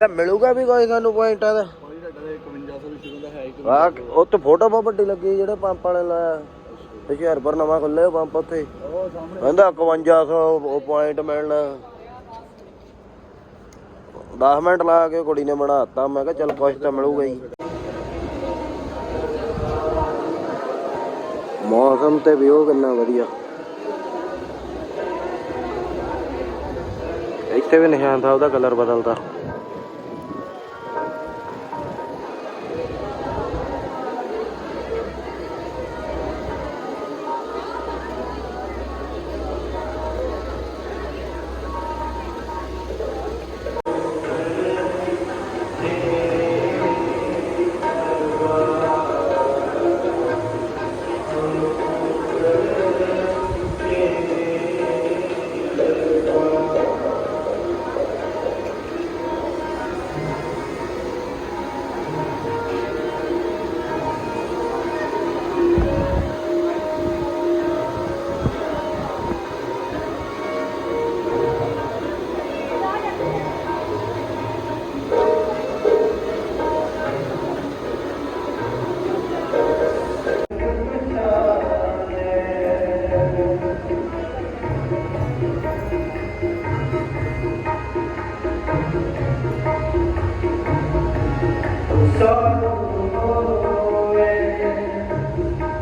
ਤਾਂ ਮਿਲੂਗਾ ਵੀ ਕੋਈ ਸਾਨੂੰ ਪੁਆਇੰਟਾਂ ਦਾ ਕੋਈ ਸਾਡਾ 5100 ਵੀ ਸ਼ੁਰੂ ਦਾ ਹੈ ਇੱਕ ਆ ਉਹ ਤੇ ਫੋਟੋ ਬਹੁਤ ਵੱਡੀ ਲੱਗੀ ਜਿਹੜੇ ਪੰਪ ਵਾਲੇ ਲਾਇਆ। ਹੁਸ਼ਿਆਰਪੁਰ ਨਵਾਂ ਖੁੱਲੇ ਪੰਪ ਉੱਥੇ। ਉਹ ਸਾਹਮਣੇ ਕਹਿੰਦਾ 5100 ਉਹ ਪੁਆਇੰਟ ਮਿਲਣਾ। 10 ਮਿੰਟ ਲਾ ਕੇ ਕੁੜੀ ਨੇ ਬਣਾਤਾ। ਮੈਂ ਕਿਹਾ ਚੱਲ ਕੁਛ ਤਾਂ ਮਿਲੂਗਾ ਹੀ। ਮੌਸਮ ਤੇ ਵੀ ਉਹ ਕਿੰਨਾ ਵਧੀਆ। ਇੱਥੇ ਵੀ ਨਿਸ਼ਾਨ ਸਾਹਿਬ ਦਾ ਕਲਰ ਬਦਲਦਾ।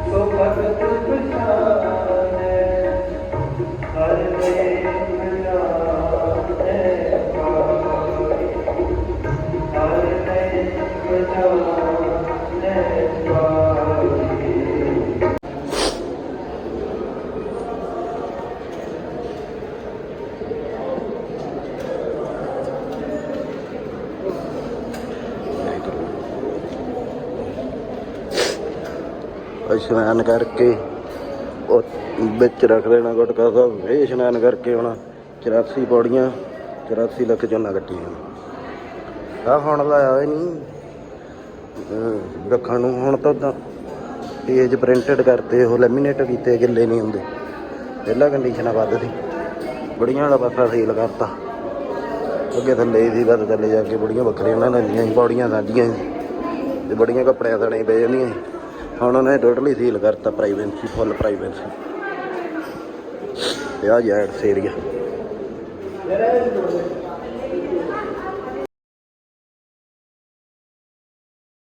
ਸੋ ਭਗਤ ਪਛਾਨੇ ਹਰ ਮੇ ਇਸ਼ਨਾਨ ਕਰਕੇ, ਉਹ ਵਿੱਚ ਰੱਖ ਦੇਣਾ ਗੁਟਕਾ ਸਾਹਿਬ, ਇਹ ਇਸ਼ਨਾਨ ਕਰਕੇ ਹੁਣ 84 ਪੌੜੀਆਂ 84 ਲੱਖ ਚੋਂ ਨਾ ਕੱਟੀਆਂ ਆ ਹੁਣ ਦਾ ਆਇਆ ਹੀ ਨਹੀਂ। ਅਹ ਰੱਖਣ ਨੂੰ ਹੁਣ ਤਾਂ ਤਾਂ ਪੇਜ ਪ੍ਰਿੰਟਡ ਕਰਤੇ, ਉਹ ਲੈਮੀਨੇਟ ਕੀਤੇ, ਗਿੱਲੇ ਨਹੀਂ ਹੁੰਦੇ। ਪਹਿਲਾਂ ਕੰਡੀਸ਼ਨਾਂ ਵੱਧ ਸੀ ਬੜੀਆਂ ਵਾਲਾ ਪਾਸਾ ਸੀਲ ਕਰਤਾ। ਅੱਗੇ ਥੱਲੇ ਸੀ, ਵੱਧ ਥੱਲੇ ਜਾ ਕੇ ਬੜੀਆਂ ਵੱਖਰੀਆਂ ਨਾ ਲੈਂਦੀਆਂ ਸੀ, ਪੌੜੀਆਂ ਸਾਡੀਆਂ ਸੀ। ਤੇ ਬੜੀਆਂ ਕੱਪੜਿਆਂ ਥਣੇ ਪੈ ਜਾਂਦੀਆਂ ਸੀ। ਹੁਣ ਉਹਨੇ ਟੋਟਲੀ ਸੀਲ ਕਰਤਾ ਪ੍ਰਾਈਵੇਸੀ ਫੁੱਲ ਪ੍ਰਾਈਵੇਸੀ ਤੇ ਆ ਜੈਟਸ ਏਰੀਆ